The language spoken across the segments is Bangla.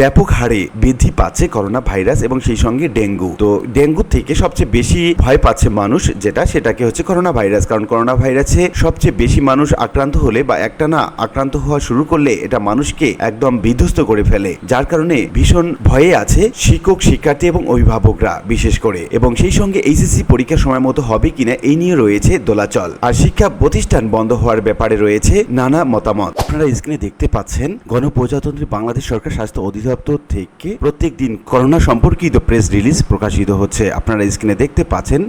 ব্যাপক হারে বৃদ্ধি পাচ্ছে করোনা ভাইরাস এবং সেই সঙ্গে ডেঙ্গু। তো ডেঙ্গু থেকে সবচেয়ে বেশি ভয় পাচ্ছে মানুষ যেটা, সেটাকে হচ্ছে করোনা ভাইরাস কারণ করোনা ভাইরাসে সবচেয়ে বেশি মানুষ আক্রান্ত হলে বা একটা না আক্রান্ত হওয়া শুরু করলে এটা মানুষকে একদম বিধ্বস্ত করে ফেলে। যার কারণে ভীষণ ভয়ে আছে শিক্ষক, শিক্ষার্থী এবং অভিভাবকরা বিশেষ করে। এবং সেই সঙ্গে এইচএসসি পরীক্ষার সময় মতো হবে কিনা এই নিয়ে রয়েছে দোলাচল। আর শিক্ষা প্রতিষ্ঠান বন্ধ হওয়ার ব্যাপারে রয়েছে নানা মতামত। আপনারা স্ক্রিনে দেখতে পাচ্ছেন, গণপ্রজাতন্ত্রী বাংলাদেশ সরকার স্বাস্থ্য অধিদপ্তর থেকে প্রত্যেক দিন করোনা সম্পর্কিত প্রেস রিলিজ প্রকাশিত হচ্ছে। আপনারা স্ক্রিনে দেখতে পাচ্ছেন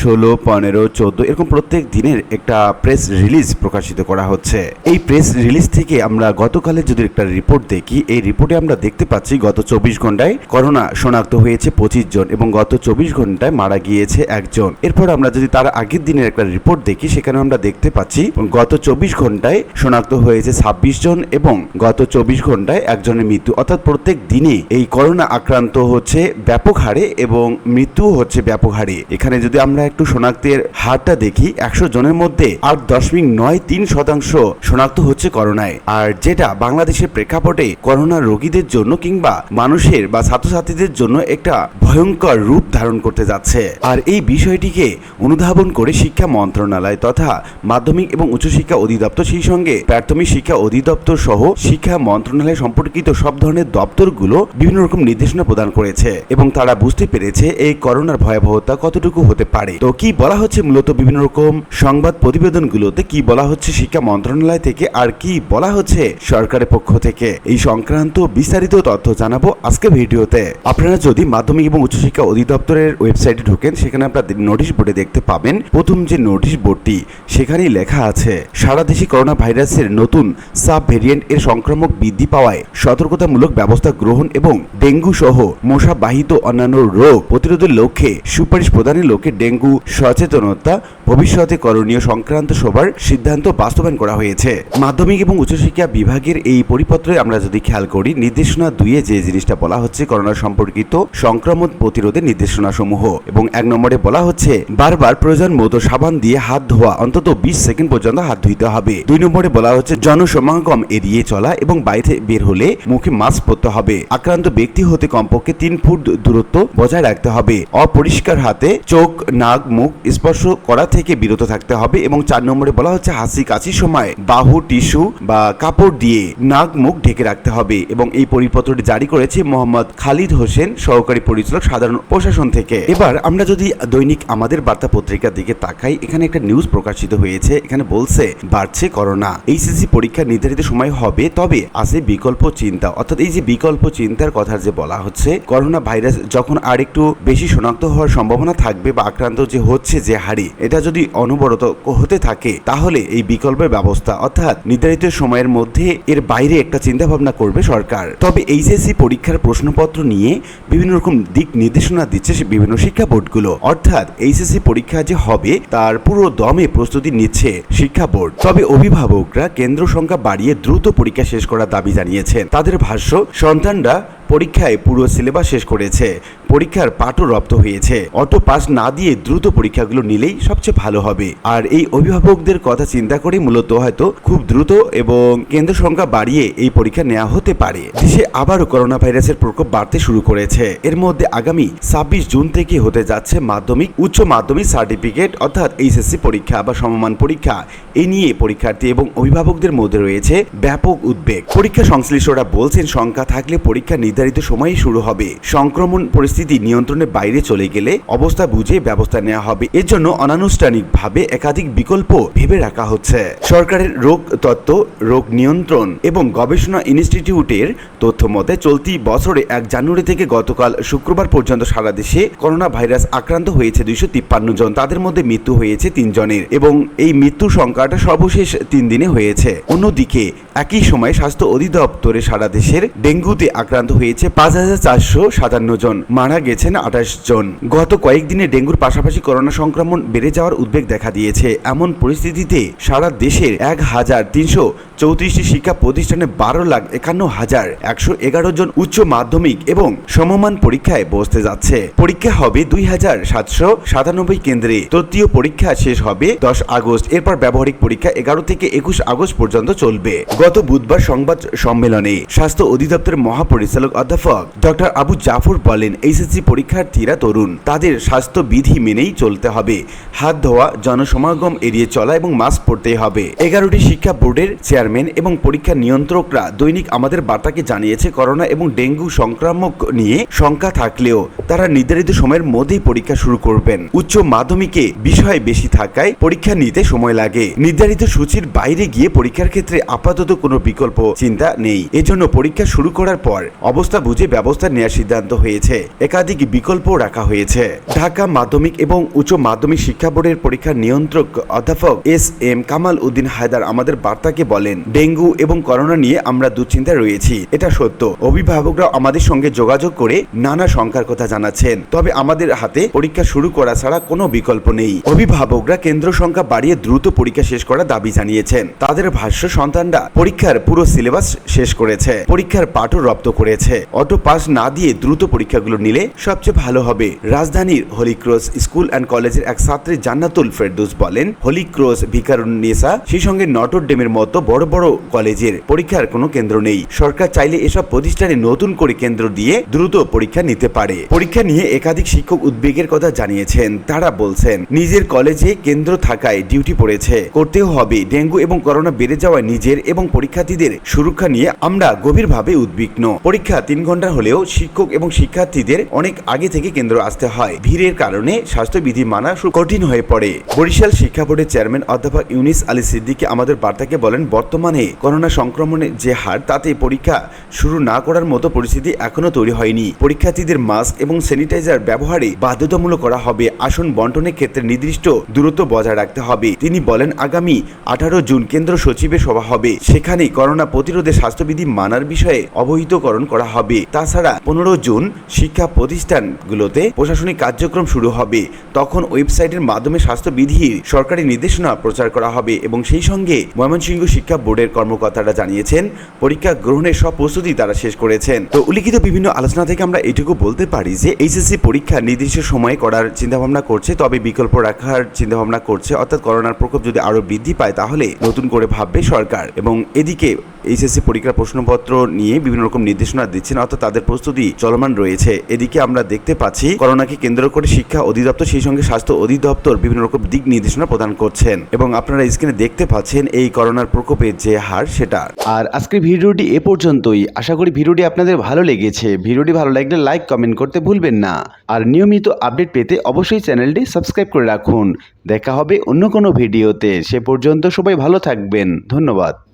ষোলো, পনেরো, চোদ্দ, এরকম প্রত্যেক দিনের একটা প্রেস রিলিজ প্রকাশিত করা হচ্ছে। এই প্রেস রিলিজ থেকে আমরা গতকালের যদি একটা রিপোর্ট দেখি, এই রিপোর্টে আমরা দেখতে পাচ্ছি গত চব্বিশ ঘন্টায় করোনা শনাক্ত হয়েছে পঁচিশ জন এবং গত চব্বিশ ঘন্টায় মারা গিয়েছে একজন। এরপর আমরা যদি তার আগের দিনের একটা রিপোর্ট দেখি সেখানে আমরা দেখতে পাচ্ছি গত চব্বিশ ঘন্টায় শনাক্ত হয়েছে ছাব্বিশ জন এবং গত চব্বিশ ঘন্টায় একজনের মৃত্যু। অর্থাৎ প্রত্যেক দিনে এই করোনা আক্রান্ত হচ্ছে ব্যাপক হারে এবং মৃত্যু হচ্ছে ব্যাপক হারে। এখানে যদি আমরা একটু শনাক্তের হারটা দেখি, একশো জনের মধ্যে আট দশমিক নয় তিন শতাংশ শনাক্ত হচ্ছে করোনায়। আর যেটা বাংলাদেশের প্রেক্ষাপটে করোনা রোগীদের জন্য কিংবা মানুষের বা ছাত্রছাত্রীদের জন্য একটা ভয়ঙ্কর রূপ ধারণ করতে যাচ্ছে। আর এই বিষয়টিকে অনুধাবন করে শিক্ষা মন্ত্রণালয় তথা মাধ্যমিক এবং উচ্চশিক্ষা অধিদপ্তর সেই সঙ্গে প্রাথমিক শিক্ষা অধিদপ্তর সহ শিক্ষা মন্ত্রণালয় সম্পর্কিত সব ধরনের দপ্তরগুলো বিভিন্ন রকম নির্দেশনা প্রদান করেছে এবং তারা বুঝতে পেরেছে এই করোনার ভয়াবহতা কতটুকু হতে পারে। তো কি বলা হচ্ছে মূলত বিভিন্ন রকম সংবাদ প্রতিবেদনগুলোতে? কি বলা হচ্ছে শিক্ষা মন্ত্রণালয় থেকে? আর কি বলা হচ্ছে সরকারের পক্ষ থেকে? এই সংক্রান্ত বিস্তারিত তথ্য জানাব আজকে ভিডিওতে। আপনারা যদি মাধ্যমিক এবং উচ্চশিক্ষা অধিদপ্তরের ওয়েবসাইটে ঢোকেন, সেখানে আপনারা নোটিশ বোর্ডে দেখতে পাবেন প্রথম যে নোটিশ বোর্ডটি সেখানেই লেখা আছে, সারা দেশে করোনা ভাইরাসের নতুন সাব ভেরিয়েন্ট এর সংক্রামক বৃদ্ধি পাওয়ায় সতর্কতামূলক ব্যবস্থা গ্রহণ এবং ডেঙ্গু সহ মশা বাহিত অন্যান্য রোগ প্রতিরোধের লক্ষ্যে সুপারিশ প্রদানের লক্ষ্যে ডেঙ্গু সচেতনতা ভবিষ্যতে করণীয় সংক্রান্ত সবার সিদ্ধান্ত বাস্তবায়ন করা হয়েছে। মাধ্যমিক এবং উচ্চশিক্ষা বিভাগের এই পরিপত্রে আমরা যদি খেয়াল করি, নির্দেশনা দুইয়ে যে জিনিসটা বলা হচ্ছে করোনা সম্পর্কিত সংক্রমণ প্রতিরোধের নির্দেশনা সমূহ এবং এক নম্বরে বলা হচ্ছে, বারবার প্রয়োজন মতো সাবান দিয়ে হাত ধোয়া, অন্তত বিশ সেকেন্ড পর্যন্ত হাত ধুইতে হবে। দুই নম্বরে বলা হচ্ছে, জনসমাগম এড়িয়ে চলা এবং বাইরে বের হলে মুখে মাস্ক পরতে হবে। আক্রান্ত ব্যক্তি হতে কমপক্ষে তিন ফুট দূরত্ব বজায় রাখতে হবে। অপরিষ্কার হাতে চোখ, নাক, মুখ স্পর্শ করা থেকে বিরত থাকতে হবে এবং চার নম্বরে বলা হচ্ছে হাসি কাশির সময় বাহু, টিস্যু বা কাপড় দিয়ে নাক, মুখ ঢেকে রাখতে হবে এবং এই পরিপত্রটি জারি করেছে মোহাম্মদ খালিদ হোসেন, সহকারী পরিচালক সাধারণ প্রশাসন থেকে। এবার আমরা যদি দৈনিক আমাদের বার্তা পত্রিকার দিকে তাকাই, এখানে একটা নিউজ প্রকাশিত হয়েছে। এখানে বলছে, বাড়ছে করোনা। এইচএসসি পরীক্ষা নির্ধারিত সময় হবে, তবে আছে বিকল্প চিন্তা। অর্থাৎ এই যে বিকল্প চিন্তার কথা যে বলা হচ্ছে করোনা ভাইরাস যখন আর একটু বেশি শনাক্ত হওয়ার সম্ভাবনা থাকবে বা আক্রান্ত যে হচ্ছে যে হারে এটা যদি অনবরত হতে থাকে, তাহলে এই বিকল্পের ব্যবস্থা অর্থাৎ নির্ধারিত সময়ের মধ্যে এর বাইরে একটা চিন্তা ভাবনা করবে সরকার। তবে এইচএসসি পরীক্ষার প্রশ্নপত্র নিয়ে বিভিন্ন রকম দিক নির্দেশনা দিচ্ছে বিভিন্ন শিক্ষা বোর্ডগুলো। অর্থাৎ এইচএসসি পরীক্ষা যে হবে, তার পুরো দমে প্রস্তুতি নিচ্ছে শিক্ষা বোর্ড। তবে অভিভাবকরা কেন্দ্র সংখ্যা বাড়িয়ে দ্রুত পরীক্ষা শেষ করার দাবি জানিয়েছেন। তাদের ভাষ্য সন্তানরা পরীক্ষায় পুরো সিলেবাস শেষ করেছে। পরীক্ষার পাঠও রপ্ত হয়েছে। অটো পাস না দিয়ে দ্রুত পরীক্ষাগুলো নিলেই সবচেয়ে ভালো হবে। আর এই অভিভাবকদের কথা চিন্তা করে মূলত হয়তো খুব দ্রুত এবং কেন্দ্র সংখ্যা বাড়িয়ে এই পরীক্ষা নেওয়া হতে পারে। দেশে আবারও করোনা ভাইরাসের প্রকোপ বাড়তে শুরু করেছে। এর মধ্যে আগামী ছাব্বিশ জুন থেকে হতে যাচ্ছে মাধ্যমিক, উচ্চ মাধ্যমিক সার্টিফিকেট অর্থাৎ এইচএসসি পরীক্ষা বা সমমান পরীক্ষা। এ নিয়ে পরীক্ষার্থী এবং অভিভাবকদের মধ্যে রয়েছে ব্যাপক উদ্বেগ। পরীক্ষা সংশ্লিষ্টরা বলছেন, সংখ্যা থাকলে পরীক্ষা নির্ধারিত সময়েই শুরু হবে। সংক্রমণ পরিস্থিতি নিয়ন্ত্রণের বাইরে চলে গেলে অবস্থা বুঝে ব্যবস্থা নেওয়া হবে। এর জন্য অনানুষ্ঠানিকভাবে একাধিক বিকল্প ভেবে রাখা হচ্ছে। সরকারের রোগ তত্ত্ব, রোগ নিয়ন্ত্রণ এবং গবেষণা ইনস্টিটিউটের তথ্য মতে, চলতি বছরে এক জানুয়ারি থেকে গতকাল শুক্রবার পর্যন্ত সারা দেশে করোনা ভাইরাস আক্রান্ত হয়েছে দুইশো তিপ্পান্ন জন। তাদের মধ্যে মৃত্যু হয়েছে তিনজনের এবং এই মৃত্যুর সংখ্যাটা সর্বশেষ তিন দিনে হয়েছে। অন্যদিকে, একই সময় স্বাস্থ্য অধিদপ্তরে সারা দেশের ডেঙ্গুতে আক্রান্ত হয়েছে পাঁচ হাজার চারশো সাতান্ন জন। মারা গেছেন আঠাশ জন। গত কয়েকদিনে ডেঙ্গুর পাশাপাশি করোনা সংক্রমণ বেড়ে যাওয়ার উদ্বেগ দেখা দিয়েছে। এমন পরিস্থিতিতে সারা দেশের এক হাজার তিনশো চৌত্রিশটি শিক্ষা প্রতিষ্ঠানে বারো লাখ একান্ন হাজার একশো এগারো জন উচ্চ মাধ্যমিক এবং সমমান পরীক্ষায় বসতে যাচ্ছে। পরীক্ষা হবে দুই হাজার সাতশো সাতানব্বই কেন্দ্রে। তৃতীয় পরীক্ষা শেষ হবে দশ আগস্ট। এরপর ব্যবহারিক পরীক্ষা এগারো থেকে একুশ আগস্ট পর্যন্ত চলবে। গত বুধবার সংবাদ সম্মেলনে স্বাস্থ্য অধিদপ্তরের মহাপরিচালক অধ্যাপক ডক্টর আবু জাফর বলেন এইচএসসি পরীক্ষার্থীরা তরুণ। তাদের স্বাস্থ্য বিধি মেনেই চলতে হবে। হাত ধোয়া, জনসমাগম এড়িয়ে চলা এবং মাস্ক পরতেই হবে। এগারোটি শিক্ষা বোর্ডের চেয়ারম্যান এবং পরীক্ষা নিয়ন্ত্রকরা দৈনিক আমাদের বার্তাকে জানিয়েছে করোনা এবং ডেঙ্গু সংক্রামক নিয়ে শঙ্কা থাকলেও তারা নির্ধারিত সময়ের মধ্যেই পরীক্ষা শুরু করবেন। উচ্চ মাধ্যমিকে বিষয় বেশি থাকায় পরীক্ষা নিতে সময় লাগে। নির্ধারিত সূচির বাইরে গিয়ে পরীক্ষার ক্ষেত্রে আপাতত কোনো বিকল্প চিন্তা নেই। এজন্য পরীক্ষা শুরু করার পর অবস্থা বুঝে ব্যবস্থা নেওয়ার সিদ্ধান্ত হয়েছে। একাধিক বিকল্প রাখা হয়েছে। ঢাকা মাধ্যমিক এবং উচ্চ মাধ্যমিক শিক্ষা বোর্ডের পরীক্ষা নিয়ন্ত্রক অধ্যাপক এস এম কামাল উদ্দিন হায়দার আমাদের বার্তাকে বলেন, ডেঙ্গু এবং করোনা নিয়ে আমরা দুশ্চিন্তায় রয়েছি, এটা সত্য। অভিভাবকরা আমাদের সঙ্গে যোগাযোগ করে নানা শঙ্কার কথা জানাচ্ছেন। তবে আমাদের হাতে পরীক্ষা শুরু করা ছাড়া কোনো বিকল্প নেই। অভিভাবকরা কেন্দ্র সংখ্যা বাড়িয়ে দ্রুত পরীক্ষা শেষ করার দাবি জানিয়েছেন। তাদের ভাষ্য, সন্তানরা পরীক্ষার পুরো সিলেবাস শেষ করেছে, পরীক্ষার পাঠও রপ্ত করেছে। অটো পাস না দিয়ে দ্রুত পরীক্ষাগুলো নিলে সবচেয়ে ভালো হবে। রাজধানীর হলিক্রস স্কুল অ্যান্ড কলেজের এক ছাত্রী জান্নাতুল ফেরদৌস বলেন হলিক্রস ভিকারুন্নেসা সেই সঙ্গে নটর ডেমের মতো বড় বড় কলেজের পরীক্ষার কোনো কেন্দ্র নেই। সরকার চাইলে এসব প্রতিষ্ঠানে নতুন করে কেন্দ্র দিয়ে দ্রুত পরীক্ষা নিতে পারে। পরীক্ষা নিয়ে একাধিক শিক্ষক উদ্বেগের কথা জানিয়েছেন। তারা বলছেন, নিজের কলেজে কেন্দ্র থাকায় ডিউটি পড়েছে। করতেও হবে। ডেঙ্গু এবং করোনা বেড়ে যাওয়ায় নিজের এবং পরীক্ষার্থীদের সুরক্ষা নিয়ে আমরা গভীরভাবে উদ্বিগ্ন। পরীক্ষা তিন ঘণ্টা হলেও শিক্ষক এবং শিক্ষার্থীদের অনেক আগে থেকে কেন্দ্র আসতে হয়। ভিড়ের কারণে স্বাস্থ্যবিধি মানা কঠিন হয়ে পড়ে। বরিশাল শিক্ষা বোর্ডের চেয়ারম্যান অধ্যাপক ইউনিস আলী সিদ্দিকী আমাদের বার্তাকে বলেন, বর্তমানে করোনা সংক্রমণের যে হার, তাতে পরীক্ষা শুরু না করার মতো পরিস্থিতি এখনও তৈরি হয়নি। পরীক্ষার্থীদের মাস্ক এবং স্যানিটাইজার ব্যবহারে বাধ্যতামূলক করা হবে। আসন বন্টনের ক্ষেত্রে নির্দিষ্ট দূরত্ব বজায় রাখতে হবে। তিনি বলেন, আগামী আঠারো জুন কেন্দ্র সচিবের সভা হবে। সেখানে করোনা প্রতিরোধে স্বাস্থ্যবিধি মানার বিষয়ে অবহিতকরণ করা হবে। তাছাড়া পনেরো জুন শিক্ষা প্রতিষ্ঠানগুলোতে প্রশাসনিক কার্যক্রম শুরু হবে। তখন ওয়েবসাইটের মাধ্যমে স্বাস্থ্যবিধির সরকারি নির্দেশনা প্রচার করা হবে এবং সেই সঙ্গে ময়মনসিংহ শিক্ষা বোর্ডের কর্মকর্তারা জানিয়েছেন, পরীক্ষা গ্রহণের সব প্রস্তুতি তারা শেষ করেছেন। তো উল্লিখিত বিভিন্ন আলোচনা থেকে আমরা এটুকু বলতে পারি যে, এইচএসসি পরীক্ষা নির্দিষ্ট সময়ে করার চিন্তাভাবনা করছে, তবে বিকল্প রাখার চিন্তাভাবনা করছে। অর্থাৎ করোনার প্রকোপ যদি আরও বৃদ্ধি পায়, তাহলে নতুন করে ভাববে সরকার এবং এদিকে এইচএসসি পরীক্ষার প্রশ্নপত্র নিয়ে বিভিন্ন রকম নির্দেশনা দিচ্ছেন, অর্থাৎ তাদের প্রস্তুতি চলমান রয়েছে। এদিকে আমরা দেখতে পাচ্ছি, করোনাকে কেন্দ্র করে শিক্ষা অধিদপ্তর, সেই সঙ্গে স্বাস্থ্য অধিদপ্তর বিভিন্ন রকম দিক নির্দেশনা প্রদান করছেন। এবং আপনারা স্ক্রিনে দেখতে পাচ্ছেন এই করোনার প্রকোপের যে হার, সেটা। আর আজকের ভিডিওটি এ পর্যন্তই। আশা করি ভিডিওটি আপনাদের ভালো লেগেছে। ভিডিওটি ভালো লাগলে লাইক, কমেন্ট করতে ভুলবেন না। আর নিয়মিত আপডেট পেতে অবশ্যই চ্যানেলটি সাবস্ক্রাইব করে রাখুন। দেখা হবে অন্য কোনো ভিডিওতে। সে পর্যন্ত সবাই ভালো থাকবেন। ধন্যবাদ।